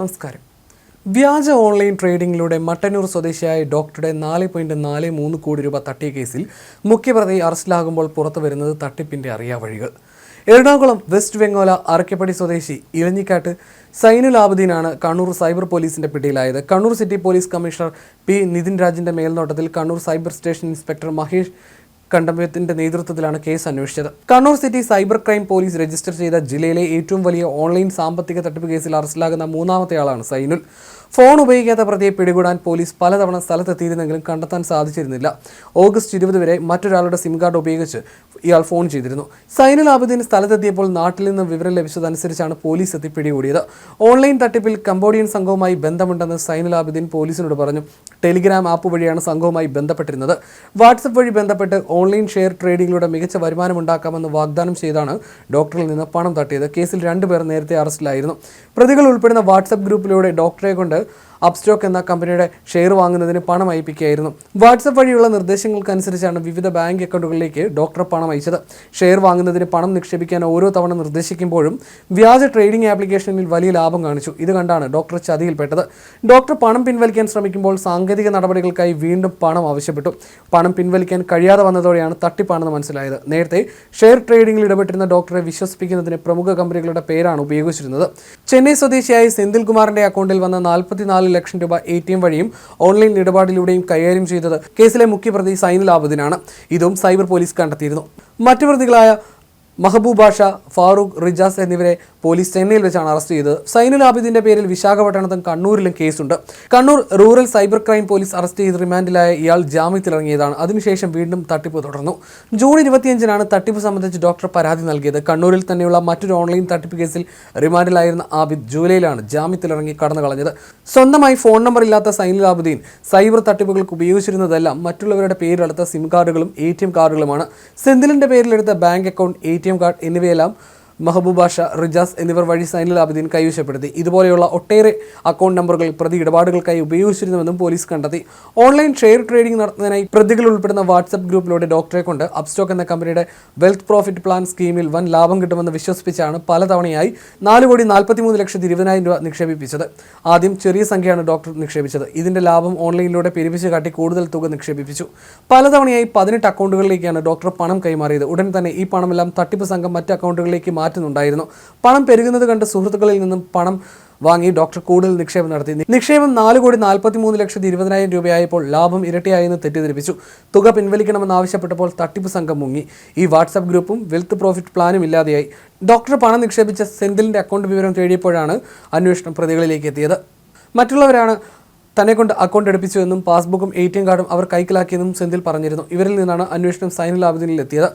നമസ്കാരം. വ്യാജ ഓൺലൈൻ ട്രേഡിംഗിലൂടെ മട്ടന്നൂർ സ്വദേശിയായ ഡോക്ടറുടെ നാല് പോയിന്റ് നാല് മൂന്ന് കോടി രൂപ തട്ടിയ കേസിൽ മുഖ്യപ്രതി അറസ്റ്റിലാകുമ്പോൾ പുറത്തു വരുന്നത് തട്ടിപ്പിന്റെ അറിയാവഴികൾ എറണാകുളം വെസ്റ്റ് ബംഗോല അറക്കപ്പടി സ്വദേശി ഇലഞ്ഞിക്കാട്ട് സൈനുൽ ആബുദ്ദീനാണ് കണ്ണൂർ സൈബർ പോലീസിന്റെ പിടിയിലായത്. Kannur city police commissioner P Nithin രാജിന്റെ മേൽനോട്ടത്തിൽ Kannur cyber station inspector Mahesh കണ്ടമ്പയത്തിന്റെ നേതൃത്വത്തിലാണ് കേസ് അന്വേഷിച്ചത്. Kannur city cyber crime police register ചെയ്ത ജില്ലയിലെ ഏറ്റവും വലിയ ഓൺലൈൻ സാമ്പത്തിക തട്ടിപ്പ് കേസിൽ അറസ്റ്റിലാകുന്ന മൂന്നാമത്തെ ആളാണ് സൈനുൽ. ഫോൺ ഉപയോഗിക്കാത്ത പ്രതിയെ പിടികൂടാൻ പോലീസ് പലതവണ സ്ഥലത്തെത്തിയിരുന്നെങ്കിലും കണ്ടെത്താൻ സാധിച്ചിരുന്നില്ല. ഓഗസ്റ്റ് ഇരുപത് വരെ മറ്റൊരാളുടെ സിം കാർഡ് ഉപയോഗിച്ച് ഇയാൾ ഫോൺ ചെയ്തിരുന്നു. സൈനുൽ ആബുദ്ദീൻ സ്ഥലത്തെത്തിയപ്പോൾ നാട്ടിൽ നിന്ന് വിവരം ലഭിച്ചതനുസരിച്ചാണ് പോലീസ് എത്തി പിടികൂടിയത്. ഓൺലൈൻ തട്ടിപ്പിൽ കംബോഡിയൻ സംഘവുമായി ബന്ധമുണ്ടെന്ന് സൈനുൽ ആബുദ്ദീൻ പോലീസിനോട് പറഞ്ഞു. ടെലിഗ്രാം ആപ്പ് വഴിയാണ് സംഘവുമായി ബന്ധപ്പെട്ടിരുന്നത്. വാട്സപ്പ് വഴി ബന്ധപ്പെട്ട് ഓൺലൈൻ ഷെയർ ട്രേഡിംഗിലൂടെ മികച്ച വരുമാനം ഉണ്ടാക്കാമെന്ന് വാഗ്ദാനം ചെയ്താണ് ഡോക്ടറിൽ നിന്ന് പണം തട്ടിയത്. കേസിൽ രണ്ടുപേർ നേരത്തെ അറസ്റ്റിലായിരുന്നു. പ്രതികൾ ഉൾപ്പെടുന്ന വാട്സപ്പ് ഗ്രൂപ്പിലൂടെ ഡോക്ടറെ കൊണ്ട് അപ്സ്റ്റോക്ക് എന്ന കമ്പനിയുടെ ഷെയർ വാങ്ങുന്നതിന് പണം അയപ്പിക്കുകയായിരുന്നു. വാട്സപ്പ് വഴിയുള്ള നിർദ്ദേശങ്ങൾക്കനുസരിച്ചാണ് വിവിധ ബാങ്ക് അക്കൗണ്ടുകളിലേക്ക് ഡോക്ടർ പണം അയച്ചത്. ഷെയർ വാങ്ങുന്നതിന് പണം നിക്ഷേപിക്കാൻ ഓരോ തവണ നിർദ്ദേശിക്കുമ്പോഴും വ്യാജ ട്രേഡിംഗ് ആപ്ലിക്കേഷനിൽ വലിയ ലാഭം കാണിച്ചു. ഇത് കണ്ടാണ് ഡോക്ടർ ചതിയിൽപ്പെട്ടത്. ഡോക്ടർ പണം പിൻവലിക്കാൻ ശ്രമിക്കുമ്പോൾ സാങ്കേതിക നടപടികൾക്കായി വീണ്ടും പണം ആവശ്യപ്പെട്ടു. പണം പിൻവലിക്കാൻ കഴിയാതെ വന്നതോടെയാണ് തട്ടിപ്പാണെന്ന് മനസ്സിലായത്. നേരത്തെ ഷെയർ ട്രേഡിംഗിൽ ഇടപെട്ടിരുന്ന ഡോക്ടറെ വിശ്വസിപ്പിക്കുന്നതിന് പ്രമുഖ കമ്പനികളുടെ പേരാണ് ഉപയോഗിച്ചിരുന്നത്. ചെന്നൈ സ്വദേശിയായ സെന്തിൽ കുമാറിന്റെ അക്കൗണ്ടിൽ വന്ന നാൽപ്പത്തിനാല് ലക്ഷം രൂപ എ ടി എം വഴിയും ഓൺലൈൻ ഇടപാടിലൂടെയും കൈകാര്യം ചെയ്തത് കേസിലെ മുഖ്യപ്രതി സൈനുൽ ഇതും സൈബർ പോലീസ് കണ്ടെത്തിയിരുന്നു. മറ്റു പ്രതികളായ മഹബൂബാഷ ഫാറൂഖ് റിജാസ് എന്നിവരെ പോലീസ് ചെന്നൈയിൽ വെച്ചാണ് അറസ്റ്റ് ചെയ്തത്. സൈനുൽ ആബിദിന്റെ പേരിൽ വിശാഖപട്ടണത്തും കണ്ണൂരിലും കേസുണ്ട്. Kannur rural cyber crime police arrest ചെയ്ത് റിമാൻഡിലായ ഇയാൾ ജാമ്യത്തിലിറങ്ങിയതാണ്. അതിനുശേഷം വീണ്ടും തട്ടിപ്പ് തുടർന്നു. ജൂൺ ഇരുപത്തിയഞ്ചിനാണ് തട്ടിപ്പ് സംബന്ധിച്ച് ഡോക്ടർ പരാതി നൽകിയത്. കണ്ണൂരിൽ തന്നെയുള്ള മറ്റൊരു ഓൺലൈൻ തട്ടിപ്പ് കേസിൽ റിമാൻഡിലായിരുന്ന ആബിദ് ജൂലൈയിലാണ് ജാമ്യത്തിലിറങ്ങി കടന്നു കളഞ്ഞത് സ്വന്തമായി ഫോൺ നമ്പർ ഇല്ലാത്ത സൈനുൽ ആബുദ്ദീൻ സൈബർ തട്ടിപ്പുകൾക്ക് ഉപയോഗിച്ചിരുന്നതെല്ലാം മറ്റുള്ളവരുടെ പേരിലെടുത്ത സിം കാർഡുകളും എ ടി എം കാർഡുകളുമാണ്. സെന്തിലിന്റെ പേരിലെടുത്ത bank account A T M card എന്നിവയെല്ലാം ഷാ റിജാസ് എന്നിവർ വഴി സൈനുൽ ആബിദീൻ കൈവശപ്പെടുത്തി. ഇതുപോലെയുള്ള ഒട്ടേറെ അക്കൗണ്ട് നമ്പറുകൾ പ്രതി ഇടപാടുകൾക്കായി ഉപയോഗിച്ചിരുന്നുവെന്നും പോലീസ് കണ്ടെത്തി. ഓൺലൈൻ ഷെയർ ട്രേഡിംഗ് നടത്തുന്നതിനായി പ്രതികൾ ഉൾപ്പെടുന്ന വാട്സപ്പ് ഗ്രൂപ്പിലൂടെ ഡോക്ടറെ കൊണ്ട് അപ്സ്റ്റോക്ക് എന്ന കമ്പനിയുടെ വെൽത്ത് പ്രോഫിറ്റ് പ്ലാൻ സ്കീമിൽ വൻ ലാഭം കിട്ടുമെന്ന് വിശ്വസിപ്പിച്ചാണ് പലതവണയായി നാല് കോടി നാൽപ്പത്തിമൂന്ന് ലക്ഷത്തി ഇരുപതിനായിരം രൂപ നിക്ഷേപിപ്പിച്ചത്. ആദ്യം ചെറിയ സംഖ്യയാണ് ഡോക്ടർ നിക്ഷേപിച്ചത്. ഇതിന്റെ ലാഭം ഓൺലൈനിലൂടെ പെരുപ്പിച്ച് കാട്ടി കൂടുതൽ തുക നിക്ഷേപിപ്പിച്ചു. പലതവണയായി പതിനെട്ട് അക്കൗണ്ടുകളിലേക്കാണ് ഡോക്ടർ പണം കൈമാറിയത്. ഉടൻ തന്നെ ഈ പണമെല്ലാം തട്ടിപ്പ് സംഘം മറ്റ് അക്കൗണ്ടുകളിലേക്ക് മാറ്റുന്നുണ്ടായിരുന്നു. പണം പെരുകുന്നത് കണ്ട് സുഹൃത്തുക്കളിൽ നിന്നും പണം വാങ്ങി ഡോക്ടർ കൂടുതൽ നിക്ഷേപം നടത്തി. നിക്ഷേപം നാല് കോടി നാൽപ്പത്തി മൂന്ന് ലക്ഷത്തി ഇരുപതിനായിരം രൂപയായപ്പോൾ ലാഭം ഇരട്ടിയായെന്ന് തെറ്റിദ്ധരിപ്പിച്ചു. തുക പിൻവലിക്കണമെന്ന് ആവശ്യപ്പെട്ടപ്പോൾ തട്ടിപ്പ് സംഘം മുങ്ങി. ഈ വാട്സാപ്പ് ഗ്രൂപ്പും വെൽത്ത് പ്രോഫിറ്റ് പ്ലാനും ഇല്ലാതെയായി. ഡോക്ടർ പണം നിക്ഷേപിച്ച സെന്തിലിന്റെ അക്കൗണ്ട് വിവരം തേടിയപ്പോഴാണ് അന്വേഷണം പ്രതികളിലേക്ക് എത്തിയത്. മറ്റുള്ളവരാണ് തന്നെ കൊണ്ട് അക്കൗണ്ട് എടുപ്പിച്ചുവെന്നും പാസ്ബുക്കും എ ടി എം കാർഡും അവർ കൈക്കലാക്കിയെന്നും സെന്തിൽ പറഞ്ഞിരുന്നു. ഇവരിൽ നിന്നാണ് അന്വേഷണം സൈനുൽ എത്തിയത്.